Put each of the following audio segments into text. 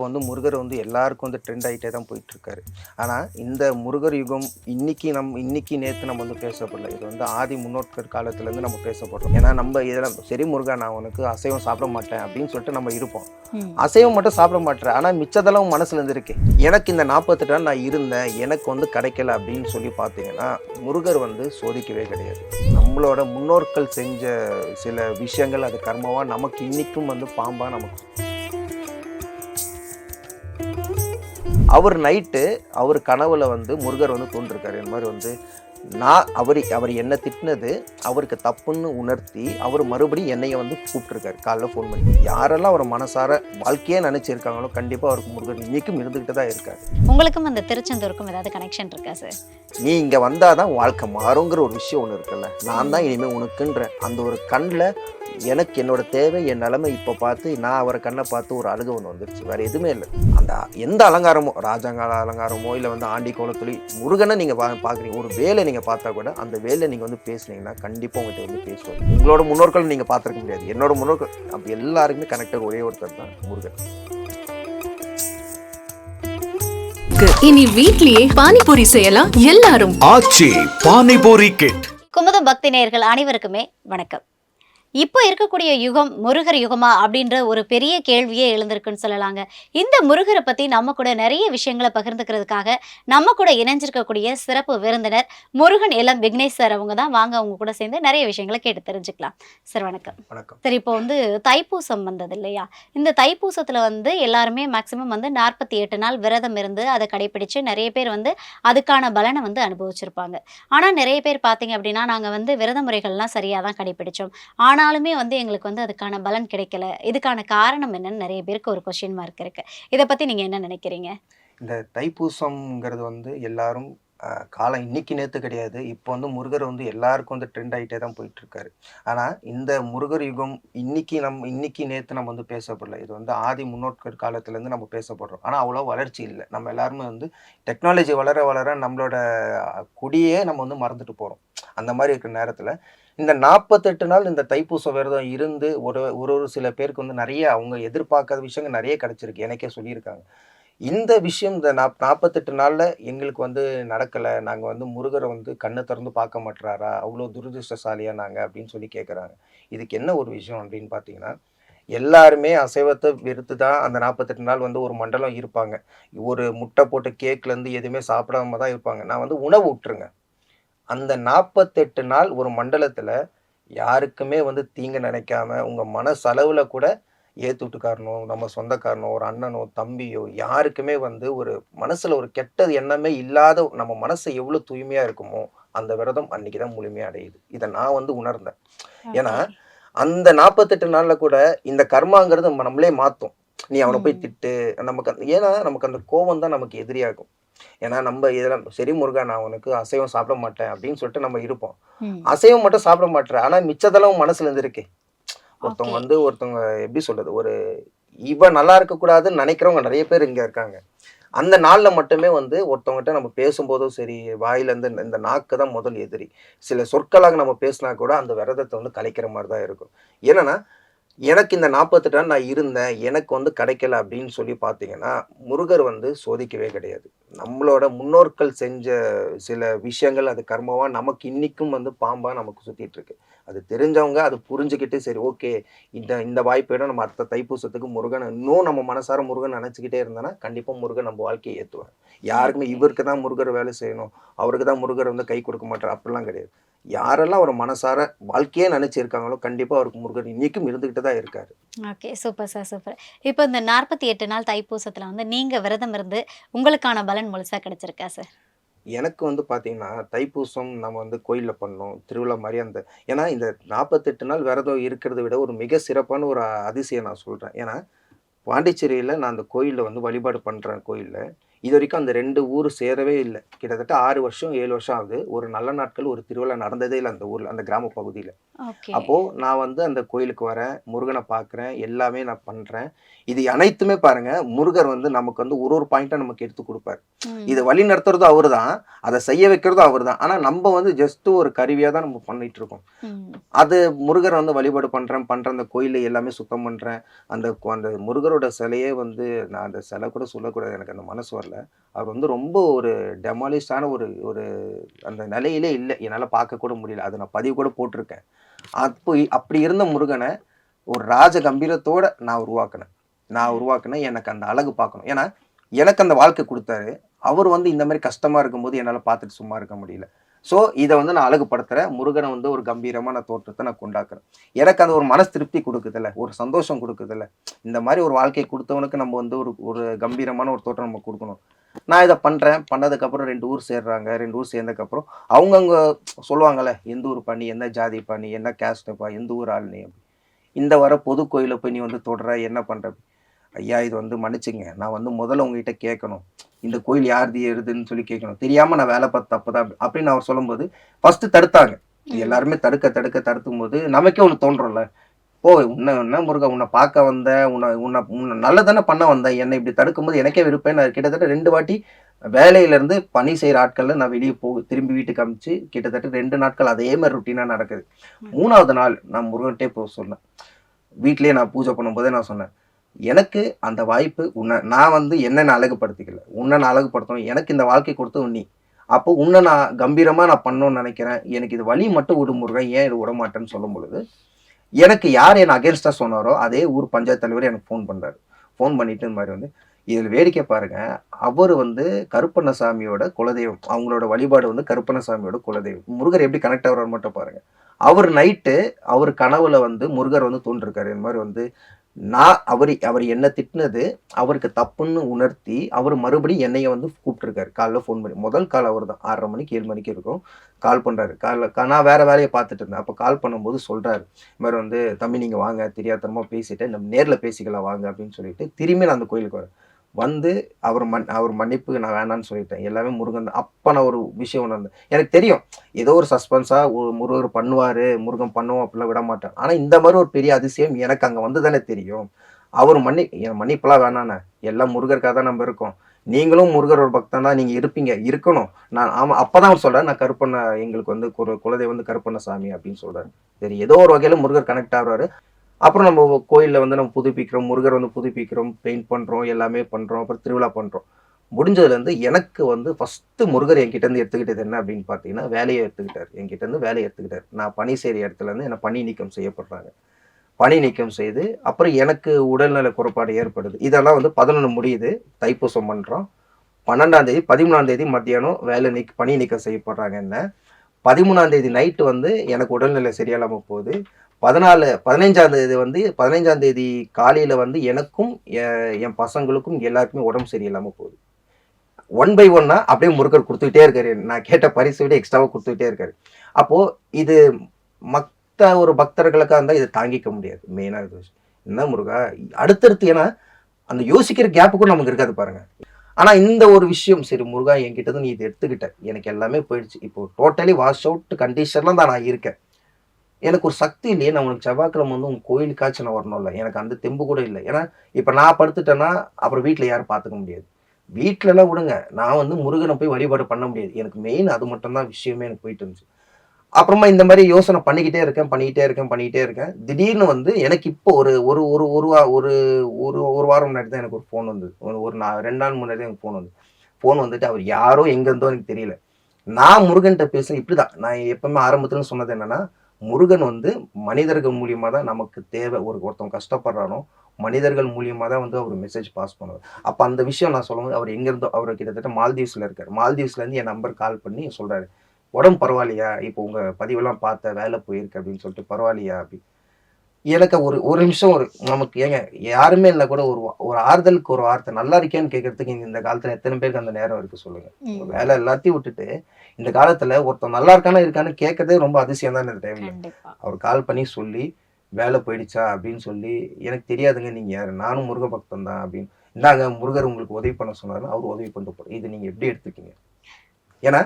இப்போ வந்து முருகர் வந்து எல்லாருக்கும் வந்து ட்ரெண்ட் ஆகிட்டே தான் போயிட்டு இருக்காரு ஆனால் இந்த முருகர் யுகம் இன்னைக்கு நம் இன்னைக்கு நேற்று நம்ம வந்து பேசப்படல. இது வந்து ஆதி முன்னோட்கள் காலத்துலேருந்து நம்ம பேசப்படுறோம். ஏன்னா நம்ம இதெல்லாம் சரி முருகா நான் உனக்கு அசைவம் சாப்பிட மாட்டேன் அப்படின்னு சொல்லிட்டு நம்ம இருப்போம். அசைவம் மட்டும் சாப்பிட மாட்டேன். ஆனால் மிச்சதெல்லாம் மனசுல இருந்து இருக்கு. எனக்கு இந்த நாற்பத்தெட்டு நாள் நான் இருந்தேன். எனக்கு வந்து கிடைக்கல அப்படின்னு சொல்லி பார்த்தீங்கன்னா முருகர் வந்து சோதிக்கவே கிடையாது. நம்மளோட முன்னோர்கள் செஞ்ச சில விஷயங்கள் அது கர்மவா நமக்கு இன்னைக்கும் வந்து பாம்பா நமக்கு அவர் நைட்டு அவர் கனவுல வந்து முருகர் வந்து தோன்றிருக்காரு. இந்த மாதிரி வந்து நான் அவர் அவர் என்ன திட்டினது அவருக்கு தப்புன்னு உணர்த்தி அவர் மறுபடியும் என்னைய வந்து கூப்பிட்டுருக்காரு. காலைல ஃபோன் பண்ணி. யாரெல்லாம் அவர் மனசார வாழ்க்கையே நினைச்சிருக்காங்களோ கண்டிப்பாக அவருக்கு முருகர் இன்னைக்கும் இருந்துக்கிட்டு தான் இருக்காரு. உங்களுக்கும் அந்த திருச்செந்தூருக்கும் ஏதாவது கனெக்ஷன் இருக்கா சார் நீ இங்கே வந்தால் தான் வாழ்க்கை மாறுங்கிற ஒரு விஷயம் ஒன்று இருக்குல்ல. நான் தான் இனிமேல் உனக்குன்ற அந்த ஒரு கண்ணில் எனக்கு என்னோட தேவை என் நிலைமை இப்போ பார்த்து நான் அவரை கண்ணை பார்த்து ஒரு அழுக ஒன்று வந்துருச்சு. வேறு எதுவுமே இல்லை. அந்த எந்த அலங்காரமோ ராஜாங்கால அலங்காரமோ இல்லை வந்து ஆண்டி கோலத்துளி முருகனை நீங்கள் பா பார்க்குறீங்க. ஒரு வேலை நீங்கள் பார்த்தா கூட அந்த வேலை நீங்கள் வந்து பேசுனீங்கன்னா கண்டிப்பாக உங்கள்கிட்ட வந்து பேசுவார். உங்களோட முன்னோர்கள் நீங்கள் பார்த்துருக்க முடியாது. என்னோட முன்னோர்கள் அப்படி எல்லாருக்குமே கனெக்டர் ஒரே ஒருத்தர் தான் முருகன். இனி வீட்லயே பானிபூரி செய்யலாம். எல்லாரும் ஆச்சி பானிபூரி கிட் குமுத பக்தி நேயர்கள் அனைவருக்குமே வணக்கம். இப்போ இருக்கக்கூடிய யுகம் முருகர் யுகமா அப்படின்ற ஒரு பெரிய கேள்வியே எழுந்திருக்குன்னு சொல்லலாங்க. இந்த முருகரை பத்தி நம்ம கூட நிறைய விஷயங்களை பகிர்ந்துக்கிறதுக்காக நம்ம கூட இணைஞ்சிருக்கக்கூடிய சிறப்பு விருந்தினர் முருகன் இளம் விக்னேஷ் சார் அவங்க தான். வாங்க அவங்க கூட சேர்ந்து நிறைய விஷயங்களை கேட்டு தெரிஞ்சுக்கலாம். சார் வணக்கம். வணக்கம். சரி இப்போ வந்து தைப்பூசம் வந்தது இல்லையா? இந்த தைப்பூசத்தில் வந்து எல்லாருமே மேக்ஸிமம் வந்து நாற்பத்தி எட்டு நாள் விரதம் இருந்து அதை கடைப்பிடிச்சு நிறைய பேர் வந்து அதுக்கான பலனை வந்து அனுபவிச்சிருப்பாங்க. ஆனால் நிறைய பேர் பார்த்தீங்க அப்படின்னா நாங்கள் வந்து விரத முறைகள்லாம் சரியாக தான் கடைப்பிடிச்சோம் ஆனாலுமே வந்து எங்களுக்கு வந்து அதுக்கான பலன் கிடைக்கல. இதுக்கான காரணம் என்னன்னு நிறைய பேருக்கு ஒரு கொஷின் மார்க் இருக்கு. இதை பற்றி நீங்கள் என்ன நினைக்கிறீங்க? இந்த தைப்பூசம்ங்கிறது வந்து எல்லாரும் காலம் இன்னைக்கு நேற்று கிடையாது. இப்போ வந்து முருகர் வந்து எல்லாருக்கும் வந்து ட்ரெண்ட் ஆகிட்டே தான் போயிட்டுருக்காரு. ஆனால் இந்த முருகர் யுகம் இன்னைக்கு நம்ம இன்னைக்கு நேற்று நம்ம வந்து பேசப்படல. இது வந்து ஆதி முன்னோட்கள் காலத்துலேருந்து நம்ம பேசப்படுறோம். ஆனால் அவ்வளோ வளர்ச்சி இல்லை. நம்ம எல்லாருமே வந்து டெக்னாலஜி வளர வளர நம்மளோட குடியே நம்ம வந்து மறந்துட்டு போகிறோம் அந்த மாதிரி இருக்கிற நேரத்தில் இந்த நாற்பத்தெட்டு நாள் இந்த தைப்பூச விரதம் இருந்து ஒரு ஒரு ஒரு சில பேருக்கு வந்து நிறைய அவங்க எதிர்பார்க்காத விஷயங்கள் நிறைய கிடச்சிருக்கு. எனக்கே சொல்லியிருக்காங்க. இந்த விஷயம் இந்த நாப் நாற்பத்தெட்டு நாளில் எங்களுக்கு வந்து நடக்கலை. நாங்கள் வந்து முருகரை வந்து கண்ணை திறந்து பார்க்க மாட்டுறாரா அவ்வளோ துரதிருஷ்டசாலியாக நாங்கள் அப்படின்னு சொல்லி கேட்குறாங்க இதுக்கு என்ன ஒரு விஷயம் அப்படின்னு பார்த்தீங்கன்னா எல்லாருமே அசைவத்தை வெறுத்து தான் அந்த நாற்பத்தெட்டு நாள் வந்து ஒரு மண்டலம் இருப்பாங்க. ஒரு முட்டை போட்ட கேக்லேருந்து எதுவுமே சாப்பிடாம தான் இருப்பாங்க. நான் வந்து உணவு விட்டுருங்க அந்த நாற்பத்தெட்டு நாள் ஒரு மண்டலத்தில் யாருக்குமே வந்து தீங்கு நினைக்காம உங்கள் மனசளவில் கூட ஏத்து வீட்டுக்காரனோ நம்ம சொந்தக்காரனோ ஒரு அண்ணனோ தம்பியோ யாருக்குமே வந்து ஒரு மனசுல ஒரு கெட்டது எண்ணமே இல்லாத நம்ம மனசு எவ்வளவு தூய்மையா இருக்குமோ அந்த விரதம் அன்னைக்கு தான் முழுமையா அடையுது. இதை நான் வந்து உணர்ந்தேன். ஏன்னா அந்த நாற்பத்தெட்டு நாள்ல கூட இந்த கர்மாங்கிறது நம்ம நம்மளே மாத்தும். நீ அவனை போய். திட்டு நமக்கு அந்த ஏன்னா நமக்கு அந்த கோபம் தான் நமக்கு எதிரியாகும் ஏன்னா நம்ம இதெல்லாம் சரி முருகா நான் உனக்கு அசைவம் சாப்பிட மாட்டேன் அப்படின்னு சொல்லிட்டு நம்ம இருப்போம். அசைவம் மட்டும் சாப்பிட மாட்டேன் ஆனா மிச்சதெல்லாம் மனசுல இருந்து இருக்கு ஒருத்தவங்க. வந்து ஒருத்தவங்க எப்படி சொல்றது ஒரு இவன் நல்லா இருக்கக்கூடாதுன்னு நினைக்கிறவங்க நிறைய பேர் இங்க இருக்காங்க. அந்த நாள்ல மட்டுமே வந்து ஒருத்தவங்ககிட்ட நம்ம பேசும்போதும் சரி வாயில இருந்து இந்த- இந்த நாக்கு தான் முதல் எதிரி. சில சொற்களாக நம்ம பேசினா கூட அந்த விரதத்தை வந்து கலைக்கிற மாதிரி தான் இருக்கும். என்னன்னா எனக்கு இந்த நாற்பத்தெட்டு நாள் நான் இருந்தேன் எனக்கு வந்து கிடைக்கல அப்படின்னு சொல்லி பார்த்தீங்கன்னா முருகர் வந்து சோதிக்கவே கிடையாது. நம்மளோட முன்னோர்கள் செஞ்ச சில விஷயங்கள் அது கர்மவா நமக்கு இன்னைக்கும் வந்து பாம்பா நமக்கு சுத்திட்டு இருக்கு. அது தெரிஞ்சவங்க அது புரிஞ்சுக்கிட்டு சரி ஓகே இந்த இந்த வாய்ப்பையோட நம்ம அடுத்த தைப்பூசத்துக்கு முருகன் இன்னும் நம்ம மனசார முருகன் நினச்சிக்கிட்டே இருந்தோன்னா கண்டிப்பாக முருகன் நம்ம வாழ்க்கையை ஏற்றுவார் யாருக்குமே இவருக்கு தான் முருகர் வேலை செய்யணும் அவருக்கு தான் முருகர் வந்து கை கொடுக்க மாட்டார் அப்படிலாம் கிடையாது. யாரெல்லாம் அவர் மனசார வாழ்க்கையே நினைச்சிருக்காங்களோ கண்டிப்பாக அவருக்கு முருகன் இன்னைக்கும் இருந்துக்கிட்டு தான் இருக்காரு. Okay super sir super. இப்போ இந்த நாற்பத்தி எட்டு நாள் தைப்பூசத்தில் வந்து நீங்கள் விரதம் இருந்து உங்களுக்கான பலன் முழுசாக கிடைச்சிருக்கா சார்? எனக்கு வந்து பார்த்தீங்கன்னா தைப்பூசம் நம்ம வந்து கோயிலில் பண்ணோம். திருவிழா மாதிரி அந்த ஏன்னா இந்த நாற்பத்தெட்டு நாள் விரதம் இருக்கிறத விட ஒரு மிக சிறப்பான ஒரு அதிசயம் நான் சொல்கிறேன் ஏன்னா பாண்டிச்சேரியில் நான் அந்த கோயிலில் வந்து வழிபாடு பண்ணுறேன் கோயிலில். இது வரைக்கும் அந்த ரெண்டு ஊர் சேரவே இல்லை. கிட்டத்தட்ட ஆறு வருஷம் ஏழு வருஷம் ஆகுது. ஒரு நல்ல நாட்கள் ஒரு திருவிழா நடந்ததே இல்லை அந்த ஊர்ல அந்த கிராம பகுதியில. ஓகே. அப்போ நான் வந்து அந்த கோயிலுக்கு வரேன் முருகனை பார்க்குறேன் எல்லாமே நான் பண்றேன். இது அனைத்துமே பாருங்க முருகர் வந்து நமக்கு வந்து ஒரு ஒரு பாயிண்டா நமக்கு எடுத்து கொடுப்பாரு. இதை வழி நடத்துறதும் அவரு தான் அதை செய்ய வைக்கிறதும் அவர் தான் ஆனா நம்ம வந்து ஜஸ்ட் ஒரு கருவியா தான் நம்ம பண்ணிட்டு இருக்கோம். அது முருகர் வந்து வழிபாடு பண்றேன் பண்றேன் அந்த கோயிலை எல்லாமே சுத்தம் பண்றேன். அந்த அந்த முருகரோட சிலையே வந்து நான் அந்த சிலை கூட சொல்லக்கூடாது எனக்கு அந்த மனசு வரல. அவர் வந்து ரொம்ப ஒரு டெமாலிஸ்டான ஒரு ஒரு அந்த நிலையிலே இல்லை. என்னால் பார்க்க கூட முடியல. அதை நான் பதிவு கூட போட்டிருக்கேன். அப்போ அப்படி இருந்த முருகனை ஒரு ராஜ கம்பீரத்தோட நான் உருவாக்கினேன். நான் உருவாக்கினேன் எனக்கு அந்த அழகு பார்க்கணும். ஏன்னா எனக்கு அந்த வாழ்க்கை கொடுத்தாரு. அவர் வந்து இந்த மாதிரி கஷ்டமா இருக்கும்போது என்னால் பார்த்துட்டு சும்மா இருக்க முடியல. ஸோ இதை வந்து நான் அழகுபடுத்துறேன். முருகனை வந்து ஒரு கம்பீரமான தோற்றத்தை நான் கொண்டாக்குறேன். எனக்கு அந்த ஒரு மனசு திருப்தி கொடுக்குதுல்ல. ஒரு சந்தோஷம் கொடுக்குதுல்ல. இந்த மாதிரி ஒரு வாழ்க்கையை கொடுத்தவனுக்கு நம்ம வந்து ஒரு ஒரு கம்பீரமான ஒரு தோற்றம் நம்ம கொடுக்கணும். நான் இதை பண்ணுறேன் பண்ணதுக்கப்புறம் ரெண்டு ஊர் சேர்றாங்க. ரெண்டு ஊர் சேர்ந்ததுக்கப்புறம் அவங்கவுங்க சொல்லுவாங்கல்ல எந்த ஊர் பண்ணி என்ன ஜாதி பண்ணி என்ன கேஸ்டப்பா எந்த ஊர் ஆள் நீ அப்படி இந்த வர பொது கோயிலை போய் நீ வந்து தொடுற என்ன பண்ற? ஐயா இது வந்து மன்னிச்சுங்க. நான் வந்து முதல்ல உங்ககிட்ட கேட்கணும். இந்த கோயில் யாருது எருதுன்னு சொல்லி கேட்கணும். தெரியாம நான் வேலை பார்த்து தப்புதான் அப்படி- அப்படின்னு அவர் சொல்லும்போது ஃபர்ஸ்ட் தடுத்தாங்க. எல்லாருமே தடுக்க தடுக்க தடுத்தும் போது நமக்கே ஒன்று தோன்றோம்ல ஓ உன்னை என்ன முருகா உன்னை பார்க்க வந்த உன்னை உன்னை உன்னை நல்லதானே பண்ண வந்தேன் என்னை இப்படி தடுக்கும்போது எனக்கே விருப்பம் நான் கிட்டத்தட்ட ரெண்டு வாட்டி வேலையில இருந்து பணி செய்யற ஆட்கள்ல நான் வெளியே போ திரும்பி வீட்டுக்கு அமிச்சு கிட்டத்தட்ட ரெண்டு நாட்கள் அதே மாதிரி ருட்டீனா நடக்குது. மூணாவது நாள் நான் முருகன்ட்டே போக சொன்னேன். வீட்லயே நான் பூஜை பண்ணும்போதே நான் சொன்னேன். எனக்கு அந்த வாய்ப்பு உன்னை நான் வந்து என்ன நான் அழகுபடுத்திக்கல. உன்னை நான் அழகுபடுத்தணும். எனக்கு இந்த வாழ்க்கை கொடுத்து நீ. அப்போ உன்னை நான் கம்பீரமாக நான் பண்ணணும்னு நினைக்கிறேன். எனக்கு இது வழி மட்டும் விடு முருகன். ஏன் இது விட மாட்டேன்னு சொல்லும் பொழுது எனக்கு யார் என்னை அகேன்ஸ்டாக சொன்னாரோ அதே ஊர் பஞ்சாயத்து தலைவர் எனக்கு ஃபோன் பண்ணுறாரு ஃபோன் பண்ணிட்டு இந்த மாதிரி வந்து இதில் வேடிக்கை பாருங்கள் அவர் வந்து கருப்பண்ணசாமியோட குலதெய்வம். அவங்களோட வழிபாடு வந்து கருப்பண்ணசாமியோட குலதெய்வம். முருகர் எப்படி கனெக்ட் ஆகிறார் மட்டும் பாருங்கள் அவர் நைட்டு அவர் கனவுல வந்து முருகர் வந்து தோன்றிருக்காரு. இந்த மாதிரி வந்து நான் அவர் அவர் என்ன திட்டினது அவருக்கு தப்புன்னு உணர்த்தி அவர் மறுபடியும் என்னைய வந்து கூப்பிட்டுருக்காரு. காலைல ஃபோன் பண்ணி முதல் கால் அவர் தான் ஆறரை மணிக்கு ஏழு மணிக்கு இருக்கும். கால் பண்ணுறாரு காலைல கா- நான் வேறு வேலையை பார்த்துட்டு இருந்தேன். அப்போ கால் பண்ணும்போது சொல்கிறாரு இது மாதிரி வந்து தம்பி நீங்கள் வாங்க. தெரியாதனமாக பேசிட்டு நம்ம நேரில் பேசிக்கலாம் வாங்க. அப்படின்னு சொல்லிட்டு திரும்பி நான் அந்த கோயிலுக்கு வரேன். வந்து அவர் மன் அவர் மன்னிப்பு நான் வேணான்னு சொல்லிட்டேன். எல்லாமே முருகன் தான். அப்போ நான் ஒரு விஷயம் உணர்ந்தேன். எனக்கு தெரியும் ஏதோ ஒரு சஸ்பென்ஸாக ஒரு முருகர் பண்ணுவார் முருகன் பண்ணுவோம் அப்படிலாம் விட மாட்டேன். ஆனால் இந்த மாதிரி ஒரு பெரிய அதிசயம் எனக்கு அங்கே வந்து தானே தெரியும். அவர் மன்னி என் மன்னிப்பெல்லாம் வேணாண்ணே. எல்லாம் முருகருக்காக தான் நம்ம இருக்கோம். நீங்களும் முருகர் ஒரு பக்தன் தான். நீங்கள் இருப்பீங்க. இருக்கணும். நான் ஆமாம் அப்போ தான் அவர் சொல்கிறேன் நான் கருப்பண்ண எங்களுக்கு வந்து குலதெய்வம் வந்து கருப்பண்ண சாமி அப்படின்னு சொல்கிறார் சரி ஏதோ ஒரு வகையில் முருகர் கனெக்ட் ஆகிறாரு. அப்புறம் நம்ம கோயிலில் வந்து நம்ம புதுப்பிக்கிறோம் முருகர் வந்து புதுப்பிக்கிறோம் பெயிண்ட் பண்ணுறோம் எல்லாமே பண்ணுறோம் அப்புறம் திருவிழா பண்ணுறோம் முடிஞ்சதுலேருந்து எனக்கு வந்து ஃபஸ்ட்டு முருகர் என்கிட்டருந்து எடுத்துக்கிட்டது என்ன அப்படின்னு பார்த்தீங்கன்னா வேலையை எடுத்துக்கிட்டார். என்கிட்ட இருந்து வேலையை எடுத்துக்கிட்டார். நான் பணி செய்கிற இடத்துலேருந்து என்னை பணி நீக்கம் செய்யப்படுறாங்க. பணி நீக்கம் செய்து அப்புறம் எனக்கு உடல்நல குறைபாடு ஏற்படுது. இதெல்லாம் வந்து பதினொன்று முடியுது. தைப்பூசம் பண்ணுறோம் பன்னெண்டாம் தேதி பதிமூணாம் தேதி மத்தியானம் வேலை நீக்க பணி நீக்கம் செய்யப்படுறாங்க என்ன. பதிமூணாம் தேதி நைட்டு வந்து எனக்கு உடல்நிலை சரியில்லாமல் போகுது. பதினாலு பதினைஞ்சாம் தேதி வந்து பதினைஞ்சாம் தேதி காலையில் வந்து எனக்கும் என் பசங்களுக்கும் எல்லாருக்குமே உடம்பு சரியில்லாமல் போகுது. ஒன் பை ஒன்னா அப்படியே முருகர் கொடுத்துக்கிட்டே இருக்காரு. நான் கேட்ட பரிசு விட எக்ஸ்ட்ராவாக கொடுத்துக்கிட்டே இருக்காரு. அப்போது இது மற்ற ஒரு பக்தர்களுக்காக இருந்தால் இதை தாங்கிக்க முடியாது. மெயினாக இது என்ன முருகா? அடுத்தடுத்து ஏன்னா அந்த யோசிக்கிற கேப்பு கூட நமக்கு இருக்காது பாருங்க. ஆனால் இந்த ஒரு விஷயம் சரி முருகா என்கிட்ட நீ இதை எடுத்துக்கிட்ட. எனக்கு எல்லாமே போயிடுச்சு. இப்போ டோட்டலி வாஷ் அவுட் கண்டிஷனில் தான் நான் இருக்கேன். எனக்கு ஒரு சக்தி இல்லையே நான் உனக்கு செவ்வாய்க்கிழமை வந்து உங்கள் கோயிலுக்காச்சும் நான் வரணும்ல எனக்கு அந்த தெம்பு கூட இல்லை. ஏன்னா இப்போ நான் படுத்துட்டேன்னா அப்புறம் வீட்டில் யாரும் பார்த்துக்க முடியாது. வீட்டிலலாம் விடுங்க. நான் வந்து முருகனை போய் வழிபாடு பண்ண முடியாது. எனக்கு மெயின் அது மட்டும்தான் விஷயமே எனக்கு போயிட்டு இருந்துச்சு. அப்புறமா இந்த மாதிரி யோசனை பண்ணிக்கிட்டே இருக்கேன் பண்ணிக்கிட்டே இருக்கேன் பண்ணிக்கிட்டே இருக்கேன். திடீர்னு வந்து எனக்கு இப்போ ஒரு ஒரு ஒரு ஒரு வா ஒரு ஒரு ஒரு வாரம் முன்னாடி தான் எனக்கு ஒரு ஃபோன் வந்தது. ஒரு ஒரு நான் ரெண்டு நாள் முன்னாடி எனக்கு ஃபோன் வந்து ஃபோன் வந்துட்டு அவர் யாரோ எங்கேருந்தோ எனக்கு தெரியல. நான் முருகன்கிட்ட இப்படி தான் நான் எப்பவுமே ஆரம்பத்துல சொன்னது என்னன்னா முருகன் வந்து மனிதர்கள் மூலியமா தான் நமக்கு தேவை. ஒரு ஒருத்தவங்க கஷ்டப்படுறானோ மனிதர்கள் மூலியமா தான் வந்து அவர் மெசேஜ் பாஸ் பண்ணுவார். அப்ப அந்த விஷயம் நான் சொல்லும்போது அவர் எங்க இருந்தோ அவர் கிட்டத்தட்ட மால்தீவ்ஸ்ல இருக்காரு. மால்தீவ்ஸ்ல இருந்து என் நம்பர் கால் பண்ணி சொல்றாரு. உடம்பு பரவாயில்லையா? இப்போ உங்க பதிவெல்லாம் பார்த்த வேலை போயிருக்கு அப்படின்னு சொல்லிட்டு பரவாயில்லையா? அப்படி. எனக்கு ஒரு ஒரு நிமிஷம் ஒரு நமக்கு ஏங்க யாருமே இல்லை கூட ஒரு ஒரு ஆறுதலுக்கு ஒரு வார்த்தை நல்லா இருக்கேன்னு கேட்கறதுக்கு இந்த- காலத்துல எத்தனை பேருக்கு அந்த நேரம் இருக்கு சொல்லுங்க. வேலை எல்லாத்தையும் விட்டுட்டு இந்த காலத்துல ஒருத்தன் நல்லா இருக்கானா இருக்கான்னு கேட்கறதே ரொம்ப அதிசயம் தான் இந்த டைம்ல. அவர் கால் பண்ணி சொல்லி வேலை போயிடுச்சா? அப்படின்னு சொல்லி எனக்கு தெரியாதுங்க நீங்க யாரு? நானும் முருக பக்தன் தான் அப்படின்னு. இந்தாங்க முருகர் உங்களுக்கு உதவி பண்ண சொன்னாருன்னா அவர் உதவி பண்ணிட்டு போறாரு. இது நீங்க எப்படி எடுத்துக்கீங்க? ஏன்னா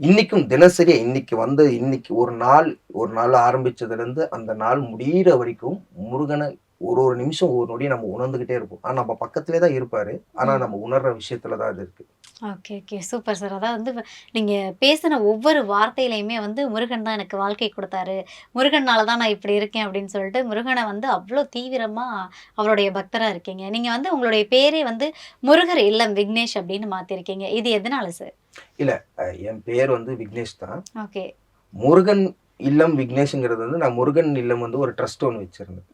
இன்னைக்கும் தினசரி இன்னைக்கு வந்து இன்னைக்கு ஒரு நாள் ஒரு நாள் ஆரம்பிச்சதுல இருந்து அந்த நாள் முடியிற வரைக்கும் முருகனை ஒரு ஒரு நிமிஷம் ஒரு நொடி நம்ம உணர்ந்துகிட்டே இருப்போம். ஆனா நம்ம பக்கத்திலே தான் இருப்பாரு. ஆனா நம்ம உணர்ற விஷயத்துல தான் அது இருக்கு. ஓகே ஓகே சூப்பர் சார் அதாவது வந்து நீங்க பேசின ஒவ்வொரு வார்த்தையிலையுமே வந்து முருகன் தான் எனக்கு வாழ்க்கை கொடுத்தாரு. முருகனால தான் நான் இப்படி இருக்கேன் அப்படின்னு சொல்லிட்டு முருகனை வந்து அவ்வளோ தீவிரமா அவருடைய பக்தரா இருக்கீங்க. நீங்க வந்து உங்களுடைய பேரே வந்து முருகர் இல்லம் விக்னேஷ் அப்படின்னு மாத்திருக்கீங்க. இது எதனால சார் அஹ் என் பேர் வந்து விக்னேஷ் தான். ஓகே முருகன் இல்லம் விக்னேஷ்ங்கிறது வந்து நான் முருகன் இல்லம் வந்து ஒரு ட்ரஸ்ட் ஒன்று வச்சிருந்தேன்.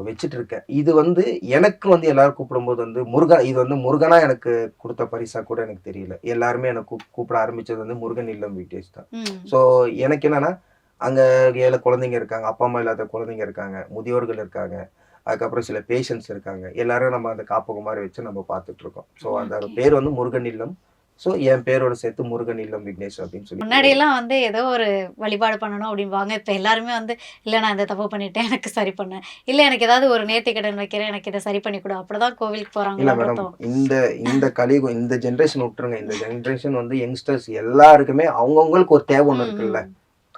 வச்சுட்டு இருக்கேன் இது வந்து எனக்கு வந்து எல்லாரும் கூப்பிடும்போது வந்து முருகன் இது வந்து முருகனா எனக்கு கொடுத்த பரிசா கூட எனக்கு தெரியல. எல்லாருமே எனக்கு கூப்- கூப்பிட ஆரம்பிச்சது வந்து முருகன் இல்லம் விக்னேஷ் தான். ஸோ எனக்கு என்னன்னா அங்க ஏழை குழந்தைங்க இருக்காங்க அப்பா அம்மா இல்லாத குழந்தைங்க இருக்காங்க முதியோர்கள் இருக்காங்க அதுக்கப்புறம் சில பேஷண்ட்ஸ் இருக்காங்க. எல்லாரும் நம்ம அந்த காப்பகம் மாதிரி வச்சு நம்ம பார்த்துட்டு இருக்கோம். ஸோ அந்த. பேர் வந்து முருகன் இல்லம். ஸோ என் பேரோட சேர்த்து முருகன் இல்லம் விக்னேஷ் அப்படின்னு சொல்லி முன்னாடி எல்லாம் வந்து ஏதோ ஒரு வழிபாடு பண்ணணும் அப்படிம்பாங்க. இப்போ எல்லாருமே வந்து இல்லை நான் இந்த தப்பு பண்ணிட்டேன் எனக்கு சரி பண்ணேன் இல்லை எனக்கு ஏதாவது ஒரு நேர்த்தி கடன் வைக்கிறேன் எனக்கு இதை சரி பண்ணி கொடு. அப்படிதான் கோவிலுக்கு இல்ல போறாங்களா மேடம் இந்த இந்த கலியுகம் இந்த ஜென்ரேஷன் விட்டுருங்க. இந்த ஜென்ரேஷன் வந்து யங்ஸ்டர்ஸ் எல்லாருக்குமே அவங்கவுங்களுக்கு ஒரு தேவை ஒன்று இருக்குல்ல.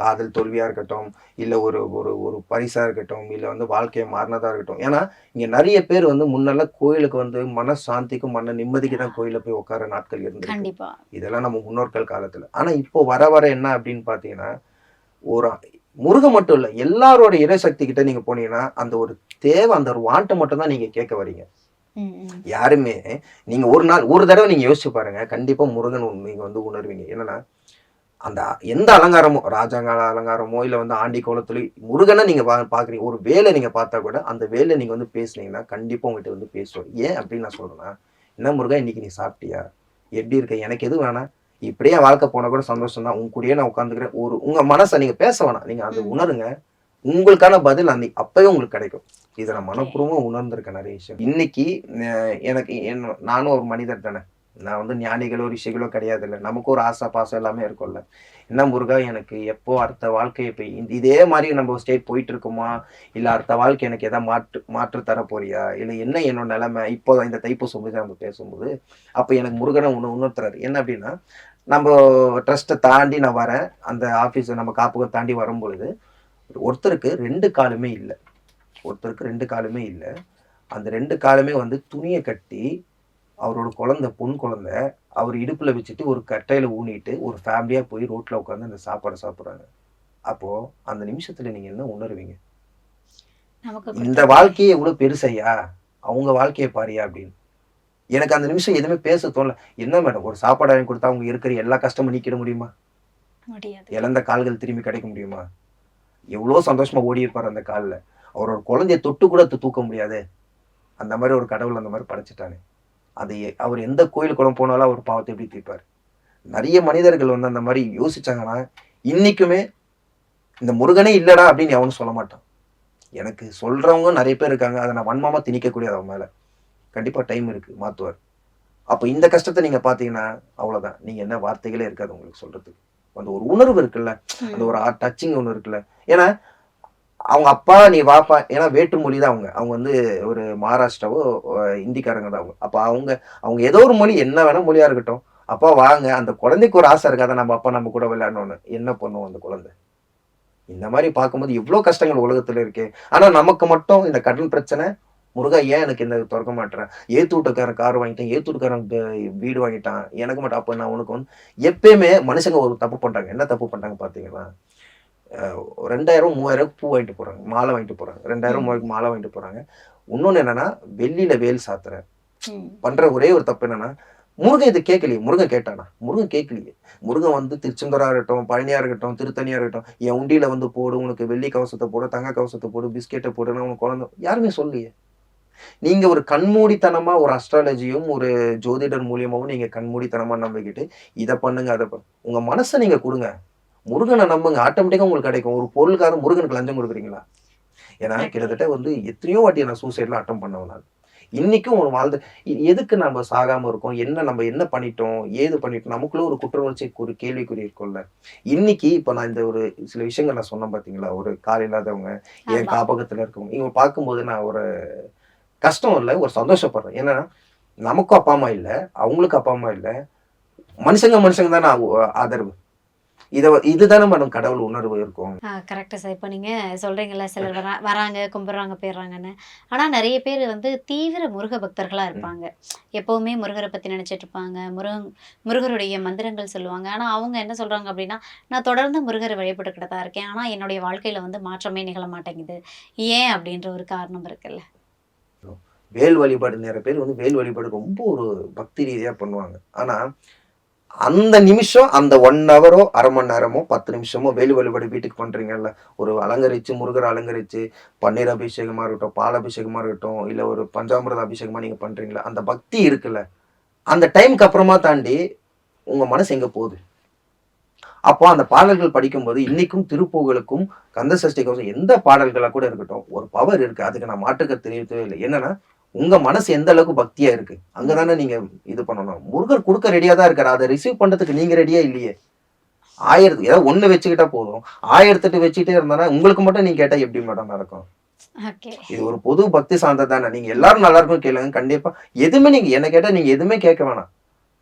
காதல் தோல்வியா இருக்கட்டும் இல்ல ஒரு ஒரு ஒரு பரிசா இருக்கட்டும் இல்ல வந்து வாழ்க்கையை மாறினதா இருக்கட்டும். ஏன்னா இங்க நிறைய பேர் வந்து முன்னெல்லாம் கோயிலுக்கு வந்து மன சாந்திக்கும் மன நிம்மதிக்கு தான் கோயில போய் உட்கார நாட்கள் இருந்து இதெல்லாம் நம்ம முன்னோர்கள் காலத்துல. ஆனா இப்போ வர வர என்ன அப்படின்னு பாத்தீங்கன்னா ஒரு முருகன் மட்டும் இல்ல எல்லாரோட இறைசக்தி கிட்ட நீங்க போனீங்கன்னா அந்த ஒரு தேவை அந்த ஒரு வாண்டை மட்டும் தான் நீங்க கேட்க வரீங்க. யாருமே நீங்க ஒரு நாள் ஒரு தடவை நீங்க யோசிச்சு பாருங்க. கண்டிப்பா முருகன் நீங்க வந்து உணர்வீங்க. என்னன்னா அந்த எந்த அலங்காரமோ ராஜாங்கால அலங்காரமோ இல்ல வந்து ஆண்டி கோலத்துல முருகனை நீங்க பா- பாக்குறீங்க. ஒரு வேலை நீங்க பார்த்தா கூட அந்த வேலை நீங்க வந்து பேசுனீங்கன்னா கண்டிப்பா உங்ககிட்ட வந்து பேசுவார் ஏன் அப்படின்னு நான் சொல்றேன்னா என்ன முருகா இன்னைக்கு நீ சாப்பிட்டியா? எப்படி இருக்க? எனக்கு எது வேணாம். இப்படியே வாழ்க்கை போனா கூட சந்தோஷம் தான். உங்க கூடயே நான் உட்காந்துக்கிறேன் ஒரு உங்க மனசை நீங்க பேச வேணாம். நீங்க அதை. உணருங்க. உங்களுக்கான பதில் அன்னைக்கு அப்பவே உங்களுக்கு கிடைக்கும். இதை நான் மனப்பூர்வமா உணர்ந்திருக்கேன் நிறைய விஷயம் இன்னைக்கு எனக்கு என்ன நானும் ஒரு மனிதர் தானே. நான் வந்து ஞானிகளோ ரிஷிகளோ கிடையாது இல்லை நமக்கு ஒரு ஆசை பாசம் எல்லாமே இருக்கும்ல. என்ன முருகா எனக்கு எப்போ அடுத்த வாழ்க்கையை இப்போ இதே மாதிரி நம்ம ஸ்டேட் போயிட்டு இருக்குமா? இல்லை அடுத்த வாழ்க்கை எனக்கு எதாவது மாற்று மாற்று தர போறியா? இல்லை என்ன என்னோட நிலைமை? இப்போ இந்த தைப்பூசம் பற்றி நம்ம பேசும்போது அப்போ எனக்கு முருகனை ஒன்று உணர்த்துறாரு. என்ன அப்படின்னா நம்ம ட்ரஸ்ட்டை தாண்டி நான் வரேன். அந்த ஆஃபீஸை நம்ம காப்பகம் தாண்டி வரும்பொழுது ஒருத்தருக்கு ரெண்டு காலுமே இல்லை. ஒருத்தருக்கு ரெண்டு காலுமே இல்லை. அந்த ரெண்டு காலுமே வந்து துணியை கட்டி அவரோட குழந்தை பொன் குழந்தை அவர் இடுப்புல வச்சுட்டு ஒரு கட்டையில ஊனிட்டு ஒரு ஃபேமிலியா போய் ரோட்ல உட்காந்து அந்த சாப்பாடை சாப்பிடுறாங்க. அப்போ அந்த நிமிஷத்துல நீங்க என்ன உணர்வீங்க? இந்த வாழ்க்கையை எவ்வளவு பெருசையா? அவங்க வாழ்க்கையை பாரியா அப்படின்னு. எனக்கு அந்த நிமிஷம் எதுவுமே பேச தோணல. என்ன மேடம் ஒரு சாப்பாடு வாங்கி கொடுத்தா அவங்க இருக்கிற எல்லா கஷ்டமும் நீக்கிட முடியுமா? இழந்த கால்கள் திரும்பி கிடைக்க முடியுமா? எவ்வளோ சந்தோஷமா ஓடி இருப்பார் அந்த காலில். அவரோட குழந்தைய தொட்டு கூட தூக்க முடியாது. அந்த மாதிரி ஒரு கடவுள் அந்த மாதிரி படைச்சிட்டானே. அது அவர் எந்த கோயில் குளம் போனாலும் அவர் பாவத்தை எப்படி தீர்ப்பார்? நிறைய மனிதர்கள் வந்து அந்த மாதிரி யோசிச்சாங்கன்னா இன்னைக்குமே இந்த முருகனே இல்லடா அப்படின்னு எவனும் சொல்ல மாட்டான். எனக்கு சொல்றவங்க நிறைய பேர் இருக்காங்க. அதை நான் வன்மமா திணிக்கக்கூடியது அவன் மேல. கண்டிப்பா டைம் இருக்கு மாத்துவார். அப்போ இந்த கஷ்டத்தை நீங்க பாத்தீங்கன்னா அவ்வளவுதான். நீங்க என்ன வார்த்தைகளே இருக்காது உங்களுக்கு சொல்றதுக்கு. அந்த ஒரு உணர்வு இருக்குல்ல? அந்த ஒரு டச்சிங் ஒன்று இருக்குல்ல? ஏன்னா அவங்க அப்பா நீ வாப்பா ஏன்னா வேற்று மொழி தான் அவங்க. அவங்க வந்து ஒரு மகாராஷ்டிராவோ இந்திக்காரங்க தான் அவங்க. அப்போ அவங்க அவங்க ஏதோ ஒரு மொழி என்ன வேணா மொழியா இருக்கட்டும். அப்பா வாங்க. அந்த குழந்தைக்கு ஒரு ஆசை இருக்காத? நம்ம அப்பா நம்ம கூட விளையாடணும்னு. என்ன பண்ணுவோம் அந்த குழந்தை? இந்த மாதிரி பார்க்கும்போது இவ்வளோ கஷ்டங்கள் உலகத்துல இருக்கு. ஆனா நமக்கு மட்டும் இந்த கடன் பிரச்சனை. முருகா ஏன் எனக்கு இந்த திறக்க மாட்டேறேன் ஏத்து வீட்டுக்காரன் கார் வாங்கிட்டேன். ஏத்து வீட்டுக்காரன் வீடு வாங்கிட்டான். எனக்கு மட்டும் அப்போ நான் உனக்கு வந்து எப்பயுமே மனுஷங்க ஒரு தப்பு பண்றாங்க. என்ன தப்பு பண்றாங்க பார்த்தீங்களா ரெண்டாயிரம் மூவாயிரம் பூ வாங்கிட்டு போறாங்க மாலை வாங்கிட்டு போறாங்க. ரெண்டாயிரம் மூவாயிரம் மாலை வாங்கிட்டு போறாங்க. இன்னொன்னு என்னன்னா வெள்ளியில வேல் சாத்துறேன் ம். பண்ற ஒரே ஒரு தப்பு என்னன்னா முருகன் இது கேட்கலையே. முருகன் கேட்டானா? முருகன் கேட்கலையே. முருகன் வந்து திருச்செந்தூரா இருக்கட்டும் பழனியா இருக்கட்டும் திருத்தணியா இருக்கட்டும் என் உண்டியில வந்து போடு உனக்கு வெள்ளி கவசத்தை போடு தங்க கவசத்தை போடு பிஸ்கெட்டை போடுன்னு உனக்கு குழந்தை யாருமே சொல்லியே நீங்க ஒரு கண்மூடித்தனமா ஒரு அஸ்ட்ராலஜியும் ஒரு ஜோதிடர் மூலியமாவும் நீங்க கண்மூடித்தனமா நம்பிக்கிட்டு இதை பண்ணுங்க அதை பண்ணு. உங்க மனசை நீங்க கொடுங்க. முருகனை நம்புங்க. ஆட்டோமேட்டிக்கா உங்களுக்கு கிடைக்கும். ஒரு பொருளுக்காக முருகனுக்கு லஞ்சம் கொடுக்குறீங்களா? ஏன்னா. கிட்டத்தட்ட வந்து எத்தனையோ வாட்டி நான் சூசைட்ல அட்டம் பண்ணவன் நான். இன்னைக்கும் ஒரு வாழ்ந்து எதுக்கு நம்ம சாகாம இருக்கோம்? என்ன நம்ம என்ன பண்ணிட்டோம்? ஏது பண்ணிட்டோம்? நமக்குள்ள ஒரு குற்றவுணர்ச்சி ஒரு கேள்விக்குறி இருக்கும்ல. இன்னைக்கு இப்ப நான் இந்த ஒரு சில விஷயங்கள் நான் சொன்னேன் பாத்தீங்களா? ஒரு கால் இல்லாதவங்க என். காப்பகத்துல இருக்கவங்க. இவங்க பார்க்கும்போது நான் ஒரு கஷ்டம் இல்லை ஒரு சந்தோஷப்படுறேன். ஏன்னா நமக்கும் அப்பா அம்மா இல்லை அவங்களுக்கு அப்பா அம்மா இல்லை. மனுஷங்க மனுஷங்க தானே ஆ- ஆதரவு. இதை இதுதானே மேடம் கடவுள் உணர்வு இருக்கும். கரெக்டாக சார் இப்போ நீங்கள் சொல்கிறீங்களா சிலர் வரா வராங்க கும்பிட்றாங்க போயிடுறாங்கன்னு. ஆனால் நிறைய பேர் வந்து தீவிர முருக பக்தர்களாக இருப்பாங்க. எப்போவுமே முருகரை பற்றி நினச்சிட்டு இருப்பாங்க. முருகன் முருகருடைய மந்திரங்கள் சொல்லுவாங்க. ஆனால் அவங்க என்ன சொல்கிறாங்க அப்படின்னா நான் தொடர்ந்து முருகரை வழிபட்டுக்கிட்டு தான் இருக்கேன். ஆனால் என்னுடைய வாழ்க்கையில் வந்து மாற்றமே நிகழ மாட்டேங்குது. ஏன்? அப்படின்ற ஒரு காரணம் இருக்குல்ல. வேல் வழிபாடு நிறைய பேர் வந்து வேல் வழிபாடு ரொம்ப ஒரு பக்தி ரீதியாக பண்ணுவாங்க. ஆனால் அந்த நிமிஷம் அந்த ஒன் ஹவரோ அரை மணி நேரமோ பத்து நிமிஷமோ வேலு வழிபாடு வீட்டுக்கு பண்ணுறீங்கல்ல ஒரு அலங்கரித்து முருகர் அலங்கரித்து பன்னீர் அபிஷேகமாக இருக்கட்டும் பால் அபிஷேகமாக இருக்கட்டும் இல்லை ஒரு பஞ்சாமிரத அபிஷேகமாக நீங்கள் பண்ணுறீங்களா அந்த பக்தி இருக்குல்ல. அந்த டைம்க்கு அப்புறமா தாண்டி உங்கள் மனசு எங்கே போகுது? அப்போ அந்த பாடல்கள் படிக்கும்போது இன்னைக்கும் திருப்புகளுக்கும் கந்த சஷ்டி கவசம் எந்த பாடல்களா கூட இருக்கட்டும் ஒரு பவர் இருக்கு. அதுக்கு நான் மாற்றுக்க தெரியவே இல்லை. என்னன்னா உங்க மனசு எந்த அளவுக்கு பக்தியா இருக்கு? அங்கதானே நீங்க இது பண்ணணும். முருகர் கொடுக்க ரெடியா தான் இருக்காரு. அதை ரிசீவ் பண்றதுக்கு நீங்க ரெடியா இல்லையே? ஆயிரத்து ஏதாவது ஒண்ணு வச்சுக்கிட்டா போதும். ஆயிரத்தெட்டு வச்சுக்கிட்டே இருந்தானா உங்களுக்கு மட்டும் நீங்க கேட்டா எப்படி மேடம் நடக்கும்? இது ஒரு பொது பக்தி சார்ந்தது தானே. நீங்க எல்லாரும் நல்லா இருக்கும் கேளுங்க. கண்டிப்பா. எதுவுமே நீங்க என்ன கேட்டா நீங்க எதுவுமே கேட்க வேணாம்.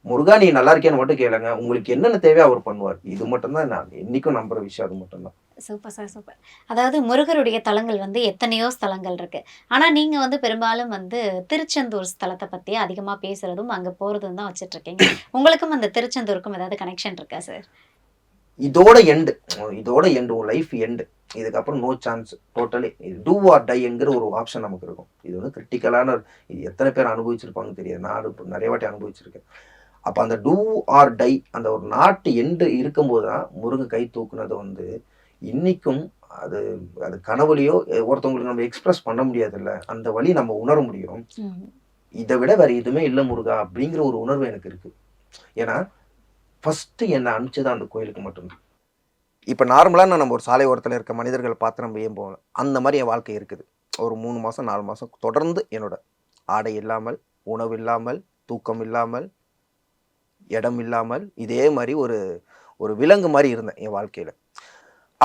முருகா நீ நல்லா இருக்கேன்னு மட்டும் கேளுங்க. உங்களுக்கு என்னென்ன தேவையோ அவர் பண்ணுவார். இது மட்டும்தான் நான் என்னைக்கும் நம்புற விஷயம். அது மட்டும்தான். சூப்பர் சார் சூப்பர் அதாவது முருகருடைய தலங்கள் வந்து எத்தனையோ ஸ்தலங்கள் இருக்கு. ஆனா நீங்க வந்து பெரும்பாலும் வந்து திருச்செந்தூர் ஸ்தலத்தை பத்தி அதிகமா பேசுறதும் அங்க போறதும் தான் வச்சிட்டு இருக்கீங்க. உங்களுக்கும் அந்த திருச்செந்தூருக்கும் ஏதாவது கனெக்ஷன் இருக்கா சார் இதோட எண்டு இதோட எண்டு உன் லைஃப் எண்டு இதுக்கப்புறம் no chance totally do or டைங்கிற ஒரு ஆப்ஷன் நமக்கு இருக்கும். இது வந்து கிரிட்டிக்கலான இது எத்தனை பேர் அனுபவிச்சிருப்பாங்க தெரியாது. நான் நிறைய வாட்டி அனுபவிச்சிருக்கேன். அப்போ அந்த டூ ஆர் டை அந்த ஒரு நாட்டு எண்டு இருக்கும்போது தான் முருகன் கை தூக்குனதை வந்து இன்னைக்கும் அது அது கனவுலையோ ஒருத்தவங்களுக்கு நம்ம எக்ஸ்பிரஸ் பண்ண முடியாதுல்ல. அந்த வழி நம்ம உணர முடியும். இதை விட வேற எதுவுமே இல்லை முருகா அப்படிங்கிற ஒரு உணர்வு எனக்கு இருக்கு. ஏன்னா ஃபர்ஸ்ட் என்னை அனுப்பிச்சது அந்த கோயிலுக்கு மட்டும்தான். இப்போ நார்மலாக நான் நம்ம ஒரு சாலை ஓரத்தில் இருக்க மனிதர்கள் பார்த்து நம்ம ஏன் போகணும் அந்த மாதிரி என் வாழ்க்கை இருக்குது. ஒரு மூணு மாதம் நாலு மாதம் தொடர்ந்து என்னோட ஆடை இல்லாமல் உணவு இல்லாமல் தூக்கம் இல்லாமல் இடம் இல்லாமல் இதே மாதிரி ஒரு ஒரு விலங்கு மாதிரி இருந்தேன் என் வாழ்க்கையில்.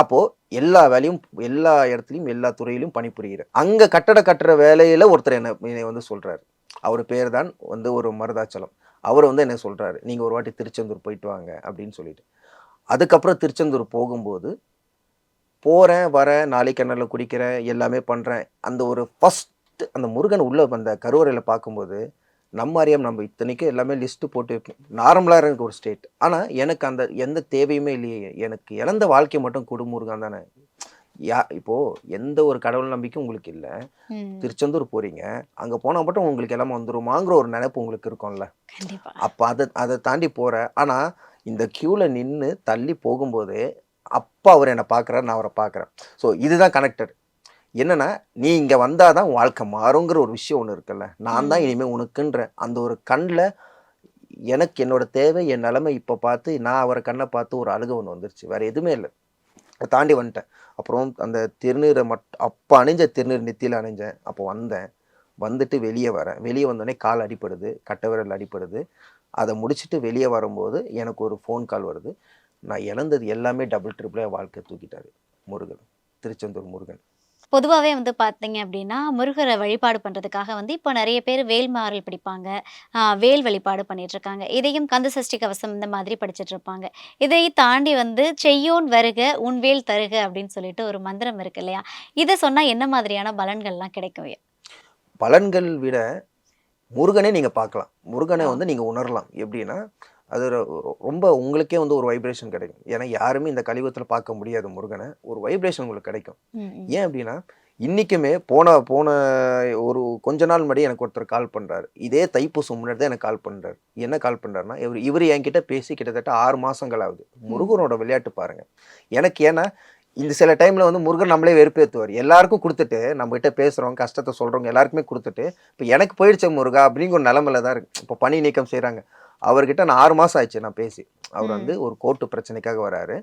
அப்போது எல்லா வேலையும் எல்லா இடத்துலையும் எல்லா துறையிலும் பணிபுரிகிறேன் அங்கே கட்டட கட்டுற வேலையில் ஒருத்தர் என்ன என்னை வந்து சொல்கிறாரு அவர் பேர் தான் வந்து ஒரு மருதாச்சலம். அவர் வந்து என்ன சொல்கிறாரு நீங்கள் ஒரு வாட்டி திருச்செந்தூர் போயிட்டு வாங்க அப்படின்னு சொல்லிட்டு. அதுக்கப்புறம் திருச்செந்தூர் போகும்போது போகிறேன் வரேன் நாளைக்கு கண்ணில் குடிக்கிறேன் எல்லாமே பண்ணுறேன் அந்த ஒரு ஃபஸ்ட்டு அந்த முருகன் உள்ளே அந்த கருவறையில் பார்க்கும்போது நம்ம அறியாம நம்ம இத்தனைக்கும் எல்லாமே லிஸ்ட்டு போட்டு நார்மலாக இருக்க ஒரு ஸ்டேட் ஆனால் எனக்கு அந்த எந்த தேவையுமே இல்லையே. எனக்கு இழந்த வாழ்க்கை மட்டும் கொடு முருகன் தானே. யா இப்போது எந்த ஒரு கடவுள் நம்பிக்கையும் உங்களுக்கு இல்லை. திருச்செந்தூர் போகிறீங்க அங்கே போனால் மட்டும் உங்களுக்கு எல்லாமே வந்துருமாங்கிற ஒரு நினைப்பு உங்களுக்கு இருக்கும்ல. அப்போ அதை அதை தாண்டி போகிறேன் ஆனால் இந்த க்யூவில் நின்று தள்ளி போகும்போது அப்போ அவர் என்னை பார்க்குறாரு நான் அவரை பார்க்குறேன் ஸோ இதுதான் கனெக்டட் என்னன்னா நீ இங்கே வந்தால் தான் வாழ்க்கை மாறுங்கிற ஒரு விஷயம் ஒன்று இருக்குல்ல. நான் தான் இனிமேல் உனக்குன்ற அந்த ஒரு கண்ணில் எனக்கு என்னோட தேவை என் நிலைமை இப்போ பார்த்து நான் அவரை கண்ணை பார்த்து ஒரு அழுக ஒன்று வந்துருச்சு. வேறு எதுவுமே இல்லை. தாண்டி வந்துட்டேன். அப்புறம் அந்த திருநீரை மட் அப்போ அணிஞ்ச திருநீர் நெத்தியில் அணிஞ்சேன். அப்போ வந்தேன். வந்துட்டு வெளியே வரேன். வெளியே வந்தோடனே கால் அடிப்படுது கட்டை விரல் அடிப்படுது அதை முடிச்சுட்டு வெளியே வரும்போது எனக்கு ஒரு ஃபோன் கால் வருது. நான் இழந்தது எல்லாமே டபுள் ட்ரிபிளாக வாழ்க்கை தூக்கிட்டாரு முருகன். திருச்செந்தூர் முருகன். பொதுவாகவே வந்து பார்த்தீங்க அப்படின்னா முருகரை வழிபாடு பண்ணுறதுக்காக வந்து இப்போ நிறைய பேர் வேல்மாறல் படிப்பாங்க. ஆஹ் வேல் வழிபாடு பண்ணிட்டு இருக்காங்க இதையும் கந்த சஷ்டி கவசம் இந்த மாதிரி படிச்சுட்டு இருப்பாங்க இதை தாண்டி வந்து செய்யோன் வருக உன் வேல் தருக அப்படின்னு சொல்லிட்டு ஒரு மந்திரம் இருக்கு இல்லையா? இதை சொன்னால் என்ன மாதிரியான பலன்கள்லாம் கிடைக்கும் பலன்கள் விட முருகனே நீங்கள் பார்க்கலாம். முருகனை வந்து நீங்கள் உணரலாம். எப்படின்னா அது ரொம்ப உங்களுக்கே வந்து ஒரு வைப்ரேஷன் கிடைக்கும். ஏன்னா யாருமே இந்த கலியுகத்தில் பார்க்க முடியாது முருகனை. ஒரு வைப்ரேஷன் உங்களுக்கு கிடைக்கும். ஏன் அப்படின்னா இன்றைக்குமே போன போன ஒரு கொஞ்ச நாள் முன்னாடி எனக்கு ஒருத்தர் கால் பண்ணுறாரு இதே தைப்பூசம் முன்னாடி தான் எனக்கு கால் பண்ணுறாரு என்ன கால் பண்ணுறாருன்னா இவர் இவர் என்கிட்ட பேசி கிட்டத்தட்ட ஆறு மாதங்கள் ஆகுது. முருகனோட விளையாட்டு பாருங்க. எனக்கு ஏன்னா இந்த சில டைமில் வந்து முருகன் நம்மளே வெறுப்பேற்றுவார் எல்லாருக்கும் கொடுத்துட்டு நம்மகிட்ட பேசுகிறவங்க கஷ்டத்தை சொல்கிறவங்க எல்லாருக்குமே கொடுத்துட்டு இப்போ எனக்கு போயிடுச்ச முருகா அப்படிங்கிற ஒரு நிலமையில தான் இருக்கு. இப்போ பணி நீக்கம் செய்கிறாங்க அவர்கிட்ட நான் ஆறு மாதம் ஆயிடுச்சு நான் பேசி. அவர் வந்து ஒரு கோர்ட்டு பிரச்சனைக்காக வராரு.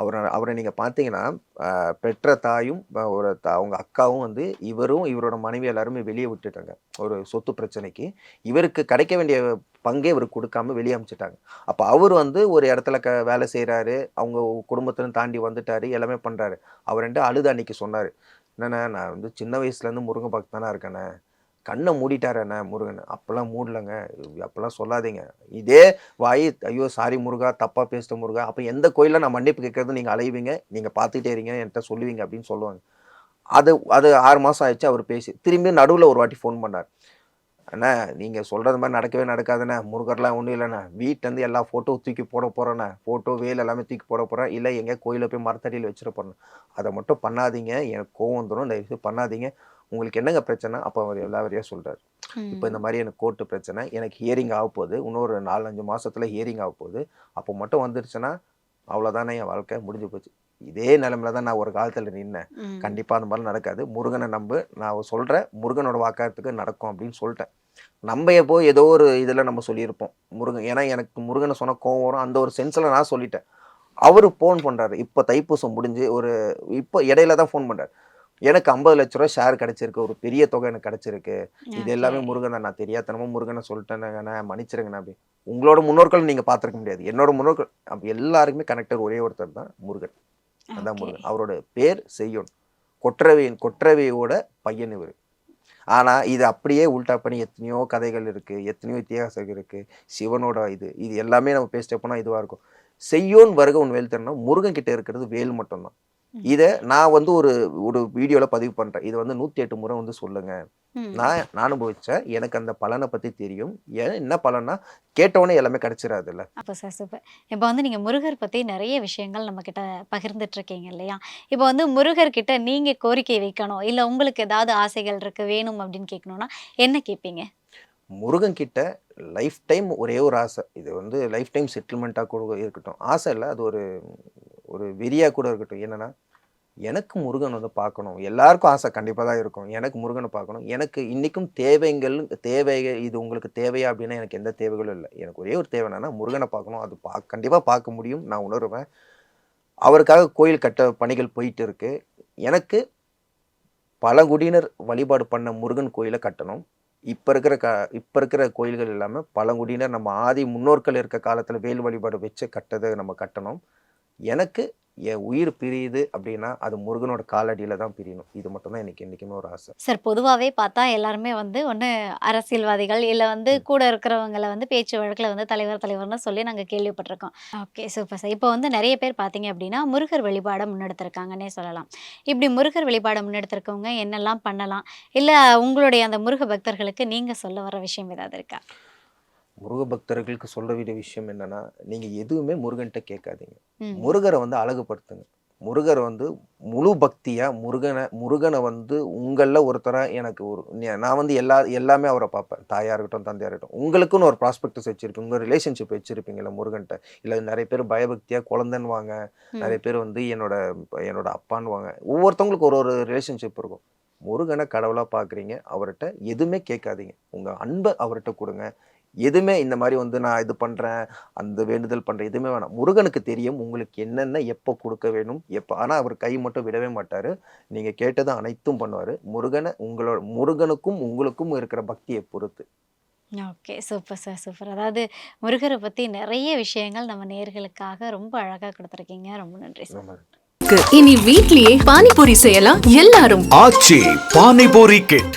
அவரை அவரை நீங்கள் பார்த்தீங்கன்னா பெற்ற தாயும் ஒரு அவங்க அக்காவும் வந்து இவரும் இவரோட மனைவி எல்லாருமே வெளியே விட்டுட்டாங்க. ஒரு சொத்து பிரச்சனைக்கு. இவருக்கு கிடைக்க வேண்டிய பங்கே இவருக்கு கொடுக்காம வெளியே அனுப்பிச்சிட்டாங்க அப்போ அவர் வந்து ஒரு இடத்துல க வேலை செய்கிறாரு அவங்க குடும்பத்திலும் தாண்டி வந்துட்டாரு. எல்லாமே பண்ணுறாரு அவர் ரெண்டு அழுது அன்னைக்கு சொன்னார். என்னண்ணே நான் வந்து சின்ன வயசுலேருந்து முருங்கை பக்தனாக இருக்கேண்ணே. கண்ணை மூடிட்டாரண்ணே என்ன முருகன். அப்போல்லாம் மூடலங்க. அப்போல்லாம் சொல்லாதீங்க. இதே வாய் ஐயோ சாரி முருகா தப்பாக பேசிட்ட முருகா. அப்போ எந்த கோயிலில் நான் மன்னிப்பு கேட்கறது நீங்கள் அலைவீங்க? நீங்கள் பார்த்துட்டே இருங்க என்கிட்ட சொல்லுவீங்க அப்படின்னு சொல்லுவாங்க. அது அது ஆறு மாதம் ஆயிடுச்சு அவர் பேசி. திரும்பி நடுவில் ஒரு வாட்டி ஃபோன் பண்ணார். அண்ணா நீங்கள் சொல்கிறது மாதிரி நடக்கவே நடக்காதுண்ணே. முருகர்லாம் ஒன்றும் இல்லைண்ணே. வீட்டிலேருந்து எல்லா ஃபோட்டோ தூக்கி போட போகிறேண்ணே ஃபோட்டோ வேல் எல்லாமே தூக்கி போட போகிறேன் இல்லை எங்கே கோயிலில் போய் மரத்தடியில் வச்சிட போகிறேன் அதை மட்டும் பண்ணாதீங்க. எனக்கு கோவம் வந்துடும் தயவுசெய்து பண்ணாதீங்க. உங்களுக்கு என்னங்க பிரச்சனை? அப்போ அவர் எல்லா வரையும் சொல்கிறார் இப்போ இந்த மாதிரி எனக்கு கோர்ட்டு பிரச்சனை எனக்கு ஹியரிங் ஆக போகுது. இன்னொரு நாலஞ்சு மாசத்துல ஹியரிங் ஆக போகுது. அப்போ மட்டும் வந்துருச்சுன்னா அவ்வளோதானே என் வாழ்க்கை முடிஞ்சு போச்சு. இதே நிலமையில தான் நான் ஒரு காலத்தில் நின்னேன். கண்டிப்பாக அந்த மாதிரி நடக்காது. முருகனை நம்பு. நான் சொல்கிறேன் முருகனோட வாக்காரத்துக்கு நடக்கும் அப்படின்னு சொல்லிட்டேன். நம்ம எப்போ ஏதோ ஒரு இதில் நம்ம சொல்லியிருப்போம். முருகன் ஏன்னா எனக்கு முருகனை சொன்ன கோவம் வரும். அந்த ஒரு சென்ஸில் நான் சொல்லிட்டேன். அவர் ஃபோன் பண்ணுறாரு இப்போ தைப்பூசம் முடிஞ்சு ஒரு இப்போ இடையில தான் ஃபோன் பண்ணுறாரு எனக்கு ஐம்பது லட்ச ரூபா ஷேர் கிடைச்சிருக்கு. ஒரு பெரிய தொகை எனக்கு கிடைச்சிருக்கு. இது எல்லாமே. முருகன் தான் நான் தெரியாதனமா முருகனை சொல்லிட்டேன் மன்னிச்சிருங்கண்ணா அப்படி. உங்களோட முன்னோர்கள் நீங்க பார்த்திருக்க முடியாது. என்னோட முன்னோர்கள் அப்ப எல்லாருக்குமே கனெக்டர் ஒரே ஒருத்தர் தான் முருகன். அதான். முருகன். அவரோட பேர் செய்யோன். கொற்றவையின் கொற்றவையோட பையன் இவர். ஆனா இது அப்படியே உல்டா பண்ணி எத்தனையோ கதைகள் இருக்கு எத்தனையோ இத்தியாசம் இருக்கு. சிவனோட இது இது எல்லாமே நம்ம பேசிட்டே போனா இதுவா இருக்கும். செய்யோன் வருக உன் வேல் தரணும் முருகன் கிட்ட இருக்கிறது வேல் மட்டும்தான். இதை நான் வந்து ஒரு ஒரு வீடியோல பதிவு பண்றேன். இது வந்து நூத்தி எட்டு முறை வந்து சொல்லுங்க. ம். நான் நான் அனுபவிச்சேன். எனக்கு அந்த பலனை பத்தி தெரியும். ஏன் என்ன பலன்னா கேட்டவொடனே எல்லாமே கிடைச்சிடாதுல்ல அப்போ சார் சூப்பர். இப்போ வந்து நீங்கள் முருகர் பற்றி நிறைய விஷயங்கள் நம்ம கிட்ட பகிர்ந்துட்டு இருக்கீங்க இல்லையா? இப்போ வந்து முருகர் கிட்ட நீங்கள் கோரிக்கை வைக்கணும். இல்லை உங்களுக்கு ஏதாவது ஆசைகள் இருக்கு வேணும் அப்படின்னு கேட்கணும்னா என்ன கேட்பீங்க முருகன் கிட்ட லைஃப் டைம் ஒரே ஒரு ஆசை. இது வந்து லைஃப் டைம் செட்டில்மெண்ட்டாக கூட இருக்கட்டும். ஆசை இல்லை அது ஒரு ஒரு வெறியாக கூட இருக்கட்டும். என்னென்னா எனக்கு முருகன் வந்து பார்க்கணும். எல்லாருக்கும் ஆசை கண்டிப்பாக தான் இருக்கும். எனக்கு முருகனை பார்க்கணும். எனக்கு இன்றைக்கும் தேவைகள் தேவை இது உங்களுக்கு தேவையா அப்படின்னா எனக்கு எந்த தேவைகளும் இல்லை. எனக்கு ஒரே ஒரு தேவை என்னன்னா முருகனை பார்க்கணும். அது பா கண்டிப்பாக பார்க்க முடியும். நான் உணருவேன். அவருக்காக கோயில் கட்ட பணிகள் போயிட்டு இருக்கு. எனக்கு பழங்குடியினர் வழிபாடு பண்ண முருகன் கோயிலை கட்டணும். இப்போ இருக்கிற க இப்போ இருக்கிற கோயில்கள் எல்லாமே பழங்குடியினர் நம்ம ஆதி முன்னோர்கள் இருக்க காலத்தில் வேல் வழிபாடு வச்சு கட்டதை நம்ம கட்டணும். எனக்கு என் உயிர் பிரியுது அப்படின்னா அது முருகனோட காலடியில் தான் பிரியணும். இது மட்டும்தான் எனக்கு என்றைக்குமே ஒரு ஆசை. சார் பொதுவாகவே பார்த்தா எல்லாருமே வந்து ஒன்று அரசியல்வாதிகள் இல்லை வந்து கூட இருக்கிறவங்கள வந்து பேச்சு வழக்கில் வந்து தலைவர் தலைவர்னு சொல்லி நாங்கள் கேள்விப்பட்டிருக்கோம். Okay super sir. இப்போ வந்து நிறைய பேர் பார்த்தீங்க அப்படின்னா முருகர் வழிபாடை முன்னெடுத்திருக்காங்கன்னே சொல்லலாம். இப்படி முருகர் வழிபாடை முன்னெடுத்திருக்கவங்க என்னெல்லாம் பண்ணலாம்? இல்லை உங்களுடைய அந்த முருக பக்தர்களுக்கு நீங்கள் சொல்ல வர விஷயம் ஏதாவது இருக்கா? முருக பக்தர்களுக்கு சொல்ல வேண்டிய விஷயம் என்னன்னா நீங்கள் எதுவுமே முருகன்கிட்ட கேட்காதீங்க. முருகரை வந்து அழகுபடுத்துங்க. முருகர் வந்து முழு பக்தியா முருகனை முருகனை வந்து உங்களில் ஒருத்தரா எனக்கு ஒரு நான் வந்து எல்லா எல்லாமே அவரை பார்ப்பேன். தாயா இருக்கட்டும் தந்தையா இருக்கட்டும் உங்களுக்குன்னு ஒரு ப்ராஸ்பெக்டஸ் வச்சிருப்பீங்க. உங்கள் ரிலேஷன்ஷிப் வச்சிருப்பீங்கல்ல முருகன்ட்ட. இல்லை நிறைய பேர் பயபக்தியா குழந்தைன்னு வாங்க. நிறைய பேர் வந்து என்னோட என்னோட அப்பான்னு வாங்க ஒவ்வொருத்தவங்களுக்கு ஒரு ஒரு ரிலேஷன்ஷிப் இருக்கும். முருகனை கடவுளாக பார்க்குறீங்க. அவர்கிட்ட எதுவுமே கேட்காதீங்க. உங்கள் அன்பை அவர்கிட்ட கொடுங்க. எதுவுமே இந்த மாதிரி வந்து நான் இது பண்ணுறேன் அந்த வேண்டுதல் பண்ணுறேன் எதுவுமே வேணாம். முருகனுக்கு தெரியும் உங்களுக்கு என்னென்ன எப்போ கொடுக்க வேணும் எப்போ ஆனால் அவர் கை மட்டும் விடவே மாட்டார். நீங்கள் கேட்டது அனைத்தும் பண்ணுவார். முருகனை உங்களோட முருகனுக்கும் உங்களுக்கும் இருக்கிற பக்தியை பொறுத்து. Okay super sir super. அதாவது முருகரை பற்றி நிறைய விஷயங்கள் நம்ம நேர்களுக்காக ரொம்ப அழகாக கொடுத்துருக்கீங்க. ரொம்ப நன்றி சார். இனி வீட்லயே பானிபூரி செய்யலாம். எல்லாரும் ஆச்சி பானிபூரி கிட்.